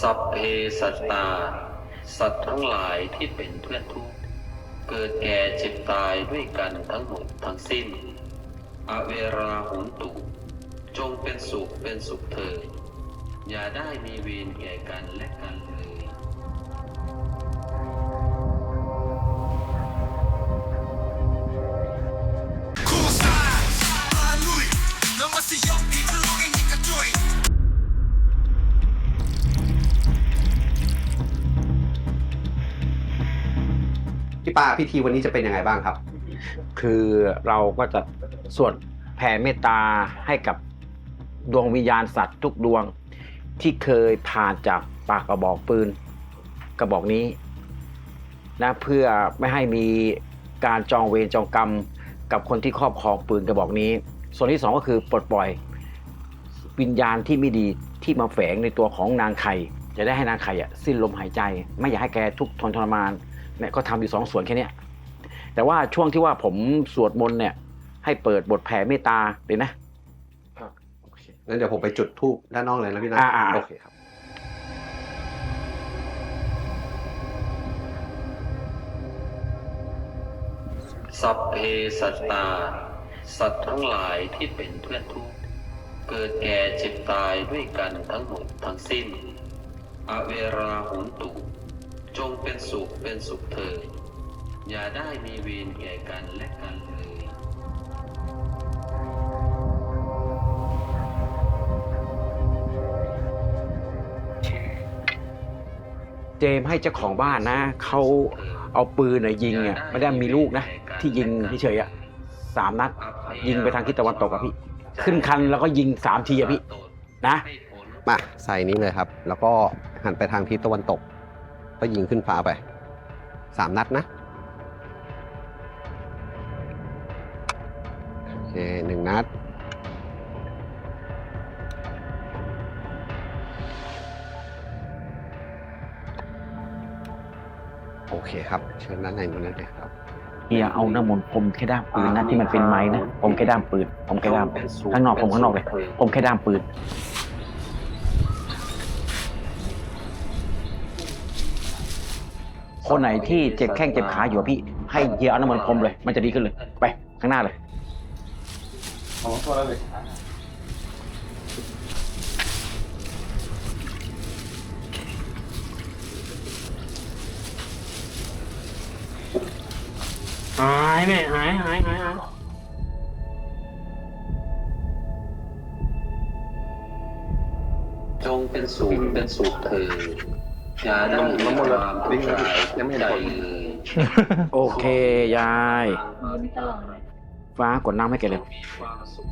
สัพเพสัตตา สัตว์ทั้งหลายที่เป็นเพื่อนทุกข์เกิดแก่เจ็บตายด้วยกันทั้งหมดทั้งสิ้น อเวราหุนตุ จงเป็นสุขเป็นสุขเถิดอย่าได้มีเวรแก่กันและกันเลย ปาพิธีวันนี้จะเป็นยังไงบ้างครับ คือเราก็จะสวดแผ่เมตตาให้กับดวงวิญญาณสัตว์ทุกดวงที่เคยผ่านจากปากกระบอกปืน กระบอกนี้นะเพื่อไม่ให้มีการจองเวรจองกรรมกับคนที่ครอบครองปืนกระบอกนี้ ส่วนที่สองก็คือปลดปล่อยวิญญาณที่ไม่ดีที่มาแฝงในตัวของนางไข่จะได้ให้นางไข่อะสิ้นลมหายใจ ไม่อยากให้แกทุกข์ทนทรมาน เนี่ยก็ทำอยู่สองส่วนแค่เนี้ยแต่ว่าช่วงที่ว่าผมสวดมนต์เนี่ย ให้เปิดบทแผ่เมตตาเลยนะโอเคงั้นเดี๋ยวผมไปจุดทูบด้านนอกเลยนะพี่นะอ่าอ่าโอเคครับสัพเพสัตตา สัตว์ทั้งหลายที่เป็นเพื่อนทุกข์เกิดแก่เจ็บตายด้วยกันทั้งหมดทั้งสิ้น อเวราหุนตุ จงเป็นสุขเป็นสุขเถิดอย่าได้มีเวรแก่กันและกันเลยเจมส์ให้เจ้าของบ้านนะเขาเอาปืนน่ะยิงอะไม่ได้มีลูกนะ ที่ยิงเฉยๆอะสามนัด ยิงไปทางทิศตะวันตกอะพี่ ขึ้นคันแล้วก็ยิงสามทีอะพี่ นะ มาใส่นี้เลยครับ แล้วก็หันไปทางทิศตะวันตก ก็ยิงขึ้นฟ้าไปสามนัดนะโอเคหนึ่งนัด โอเคครับ เชิญด้านในนู้นได้เลยครับเฮียเอาน้ำมนต์ผมแค่ด้ามปืนนะที่มันเป็นไม้นะผมแค่ด้ามปืน ผมแค่ด้ามข้างนอกผมข้างนอกเลย ผมแค่ด้ามปืน คนไหนที่เจ็บแข้งเจ็บขาอยู่อะพี่ ให้เฮียเอาน้ำมันต์พรมเลย มันจะดีขึ้นเลย ไปข้างหน้าเลยหายแม่หายหายหายหายจงเป็นสุขเป็นสุขเถิดอ ย่าได้มีความทุกข์กายยังไม่ได้เลยโอเคยายฟ้ากดน้ำให้แกเลยมีความสุข